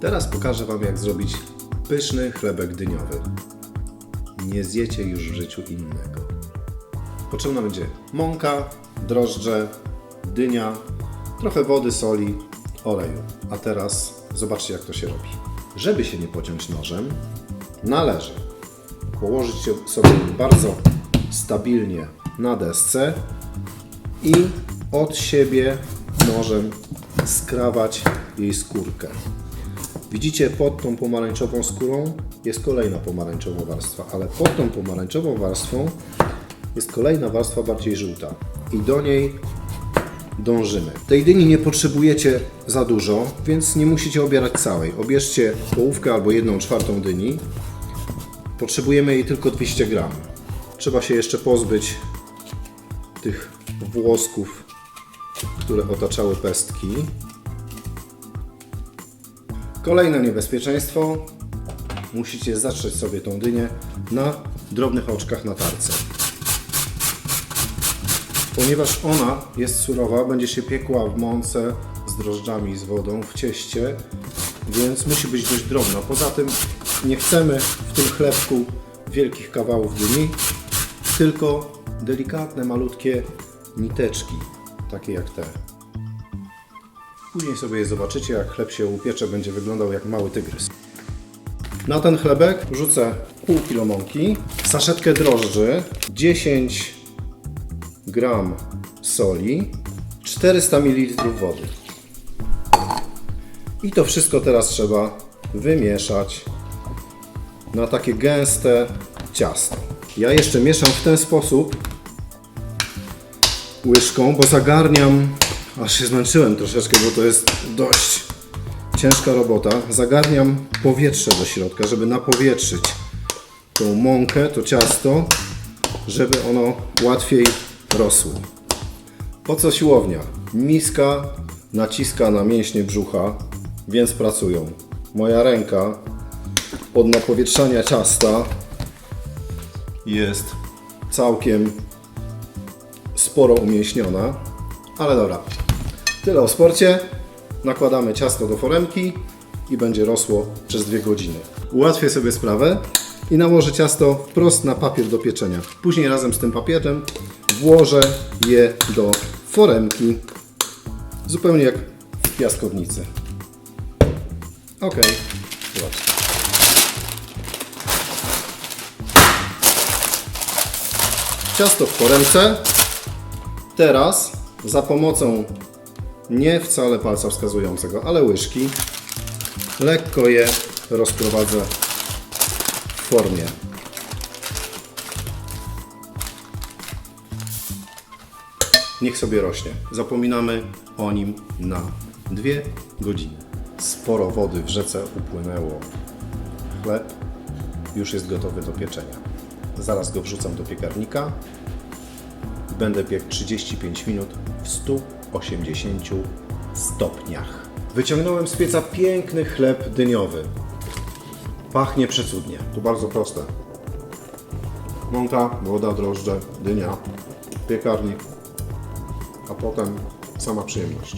Teraz pokażę Wam, jak zrobić pyszny chlebek dyniowy. Nie zjecie już w życiu innego. Potrzebna będzie mąka, drożdże, dynia, trochę wody, soli, oleju. A teraz zobaczcie, jak to się robi. Żeby się nie pociąć nożem, należy położyć sobie bardzo stabilnie na desce i od siebie nożem skrawać jej skórkę. Widzicie, pod tą pomarańczową skórą jest kolejna pomarańczowa warstwa, ale pod tą pomarańczową warstwą jest kolejna warstwa bardziej żółta i do niej dążymy. Tej dyni nie potrzebujecie za dużo, więc nie musicie obierać całej. Obierzcie połówkę albo jedną czwartą dyni. Potrzebujemy jej tylko 200 gram. Trzeba się jeszcze pozbyć tych włosków, które otaczały pestki. Kolejne niebezpieczeństwo. Musicie zatrzeć sobie tą dynię na drobnych oczkach na tarce. Ponieważ ona jest surowa, będzie się piekła w mące z drożdżami, z wodą, w cieście, więc musi być dość drobna. Poza tym nie chcemy w tym chlebku wielkich kawałów dyni, tylko delikatne, malutkie niteczki, takie jak te. Później sobie je zobaczycie, jak chleb się upiecze, będzie wyglądał jak mały tygrys. Na ten chlebek wrzucę pół kilo mąki, saszetkę drożdży, 10 gram soli, 400 ml wody. I to wszystko teraz trzeba wymieszać na takie gęste ciasto. Ja jeszcze mieszam w ten sposób łyżką, bo zagarniam, aż się zmęczyłem troszeczkę, bo to jest dość ciężka robota. Zagarniam powietrze do środka, żeby napowietrzyć tą mąkę, to ciasto, żeby ono łatwiej rosło. Po co siłownia? Miska naciska na mięśnie brzucha, więc pracują. Moja ręka od napowietrzania ciasta jest całkiem sporo umięśniona, ale dobra. Tyle o sporcie. Nakładamy ciasto do foremki i będzie rosło przez dwie godziny. Ułatwię sobie sprawę i nałożę ciasto wprost na papier do pieczenia. Później razem z tym papierem włożę je do foremki, zupełnie jak w piaskownicy. Ok, zobaczcie. Ciasto w foremce. Teraz za pomocą nie wcale palca wskazującego, ale łyżki lekko je rozprowadzę w formie. Niech sobie rośnie. Zapominamy o nim na dwie godziny. Sporo wody w rzece upłynęło. Chleb już jest gotowy do pieczenia. Zaraz go wrzucam do piekarnika. Będę piekł 35 minut w 180 stopniach. Wyciągnąłem z pieca piękny chleb dyniowy. Pachnie przecudnie. To bardzo proste. Mąka, woda, drożdże, dynia, piekarnik, a potem sama przyjemność.